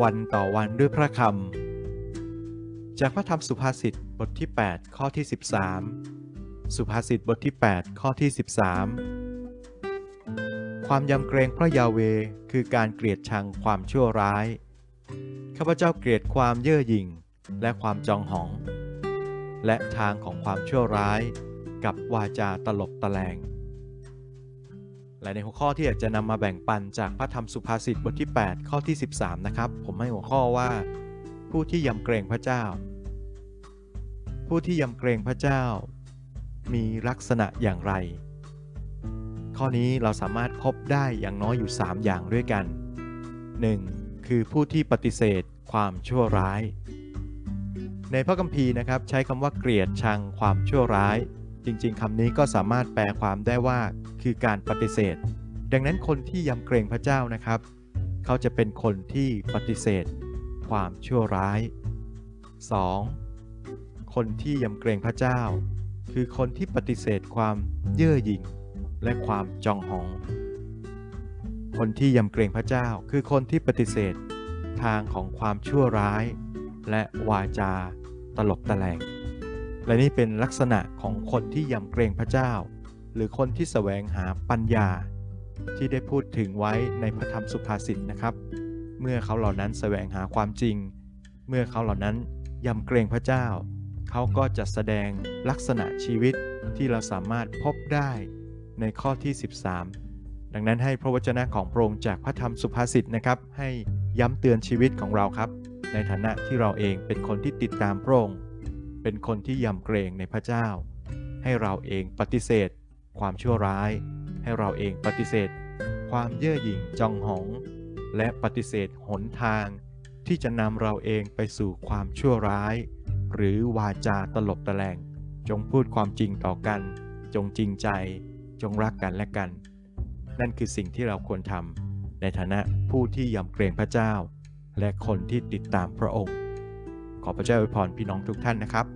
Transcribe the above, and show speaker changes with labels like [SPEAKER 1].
[SPEAKER 1] วันต่อวันด้วยพระคำ จากพระธรรมสุภาษิตบทที่ 8 ข้อที่ 13 สุภาษิตบทที่ 8 ข้อที่ 13 ความยำเกรงพระยาเวคือการเกลียดชังความชั่วร้าย ข้าพเจ้าเกลียดความเย่อหยิ่งและความจองหอง และทางของความชั่วร้าย กับวาจาตลบตะแลง และในหัวข้อที่อยากจะนำมาแบ่งปันจากพระธรรมสุภาษิตบทที่ 8 ข้อที่ 13 นะครับ ผมให้หัวข้อว่า ผู้ที่ยำเกรงพระเจ้า ผู้ที่ยำเกรงพระเจ้า มีลักษณะอย่างไร ข้อนี้เราสามารถพบได้อย่างน้อยอยู่ 3 อย่างด้วยกัน 1. คือผู้ที่ปฏิเสธความชั่วร้าย ในพระคัมภีร์นะครับใช้คำว่าเกลียดชังความชั่วร้าย จริง ๆคำนี้ก็สามารถแปลความได้ว่าคือการปฏิเสธ ดังนั้นคนที่ยำเกรงพระเจ้านะครับ เขาจะเป็นคนที่ปฏิเสธ ความชั่วร้าย 2. คนที่ยำเกรงพระเจ้า คือคนที่ปฏิเสธความเย่อหยิ่ง และความจองหอง คนที่ยำเกรงพระเจ้า คือคนที่ปฏิเสธ ทางของความชั่วร้าย และวาจาตลบตะแลง และนี่เป็นลักษณะของคนที่ยำเกรงพระเจ้า หรือคนที่แสวงหาปัญญา ที่ได้พูดถึงไว้ในพระธรรมสุภาษิตนะครับ เมื่อเขาเหล่านั้นแสวงหาความจริง เมื่อเขาเหล่านั้นยำเกรงพระเจ้า เขาก็จะแสดงลักษณะชีวิตที่เราสามารถพบได้ในข้อที่ 13 ดังนั้นให้พระวจนะของพระองค์จากพระธรรมสุภาษิตนะครับ ให้ย้ำเตือนชีวิตของเราครับ ในฐานะที่เราเองเป็นคนที่ติดตามพระองค์ เป็นคนที่ยำเกรงในพระเจ้า ให้เราเองปฏิเสธ ความชั่วร้าย ให้เราเองปฏิเสธ ความเย่อหยิ่งจองหอง และปฏิเสธหนทาง ที่จะนำเราเองไปสู่ความชั่วร้าย หรือวาจาตลบตะแลงจงพูดความจริงต่อกัน จงจริงใจ จงรักกันและกัน นั่นคือสิ่งที่เราควรทำในฐานะผู้ที่ยำเกรงพระเจ้า และคนที่ติดตามพระองค์ ขอพระเจ้าอวยพรพี่น้องทุกท่านนะครับ